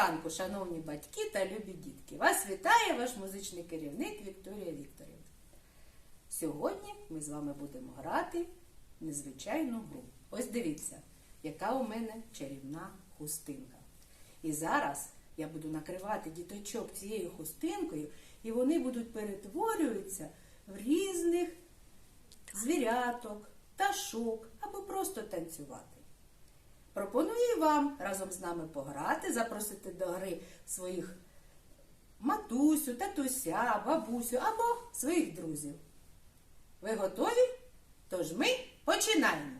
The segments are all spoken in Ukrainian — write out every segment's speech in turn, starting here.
Ранку, шановні батьки та любі дітки! Вас вітає ваш музичний керівник Вікторія Вікторівна. Сьогодні ми з вами будемо грати незвичайну гру. Ось дивіться, яка у мене чарівна хустинка. І зараз я буду накривати діточок цією хустинкою, і вони будуть перетворюватися в різних звіряток, пташок або просто танцювати. Пропоную вам разом з нами пограти, запросити до гри своїх матусю, татуся, бабусю або своїх друзів. Ви готові? Тож ми починаємо.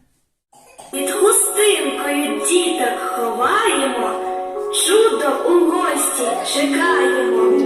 Під хустинкою діток ховаємо, чудо у гості чекаємо.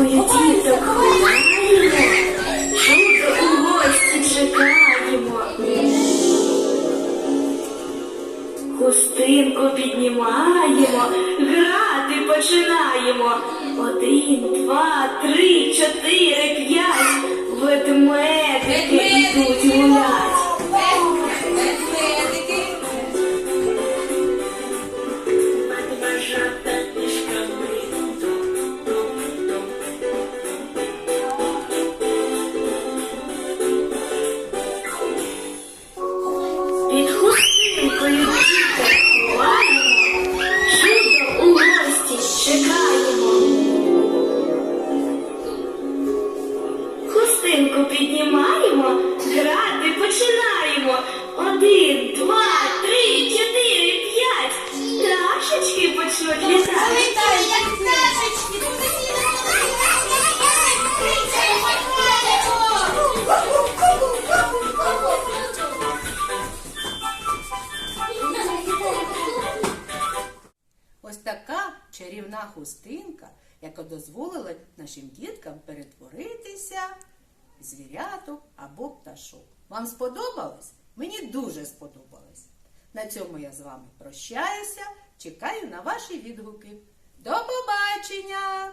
Хустинкою діток гуляємо, чудо у гості чекаємо. Хустинку піднімаємо, грати починаємо. Один, два, три, чотири, Хустинкою діток ховаємо, чудо у гості чекаємо. Хустинку піднімаємо, грати починаємо. Один, два, Ось така чарівна хустинка, яка дозволила нашим діткам перетворитися в звіряток або пташок. Вам сподобалось? Мені дуже сподобалось. На цьому я з вами прощаюся. Чекаю на ваші відгуки. До побачення!